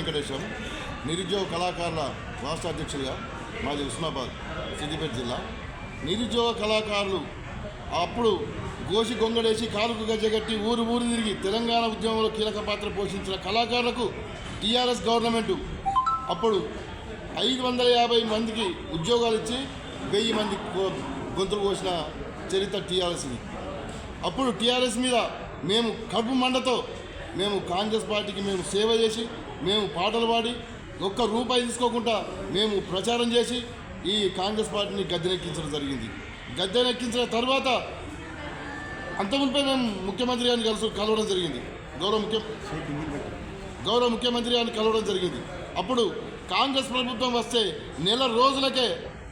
వెంకటేశం నిరుద్యోగ కళాకారుల రాష్ట్ర అధ్యక్షులుగా మాది ఉస్మాబాద్ సిద్దిపేట జిల్లా. నిరుద్యోగ కళాకారులు అప్పుడు గోసి గొంగడేసి కాలుకు గజ్జగట్టి ఊరు ఊరు తిరిగి తెలంగాణ ఉద్యమంలో కీలక పాత్ర పోషించిన కళాకారులకు టీఆర్ఎస్ గవర్నమెంట్ అప్పుడు ఐదు వందల యాభై మందికి ఉద్యోగాలు ఇచ్చి వెయ్యి మంది గొంతులు కోసిన చరిత్ర టీఆర్ఎస్ది అప్పుడు టీఆర్ఎస్ మీద మేము కడుపు మండతో మేము కాంగ్రెస్ పార్టీకి మేము సేవ చేసి మేము పాటలు పాడి ఒక్క రూపాయి తీసుకోకుండా మేము ప్రచారం చేసి ఈ కాంగ్రెస్ పార్టీని గద్దెనెక్కించడం జరిగింది. గద్దెనెక్కించిన తర్వాత అంతమునిపై మేము ముఖ్యమంత్రి గారిని కలుసు కలవడం జరిగింది. గౌరవ ముఖ్య గౌరవ ముఖ్యమంత్రి గారిని కలవడం జరిగింది. అప్పుడు కాంగ్రెస్ ప్రభుత్వం వస్తే నెల రోజులకే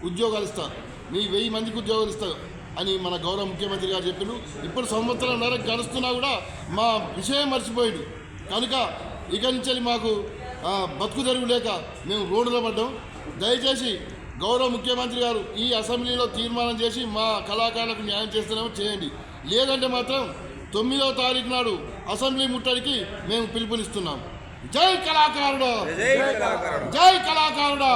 ఉద్యోగాలు ఇస్తారు. మీ వెయ్యి మందికి ఉద్యోగాలు ఇస్తారు అని మన గౌరవ ముఖ్యమంత్రి గారు చెప్పిండు ఇప్పుడు సంవత్సరంన్నర గడుస్తున్నా కూడా మా విషయం మర్చిపోయాడు కనుక ఇక నుంచి మాకు బతుకు తెరువు లేక మేము రోడ్డులో పడ్డాం. దయచేసి గౌరవ ముఖ్యమంత్రి గారు ఈ అసెంబ్లీలో తీర్మానం చేసి మా కళాకారులకు న్యాయం చేస్తున్నామో చేయండి. లేదంటే మాత్రం తొమ్మిదవ తారీఖు నాడు అసెంబ్లీ ముట్టడికి మేము పిలుపునిస్తున్నాం. జై కళాకారుడు! జై కళాకారుడు!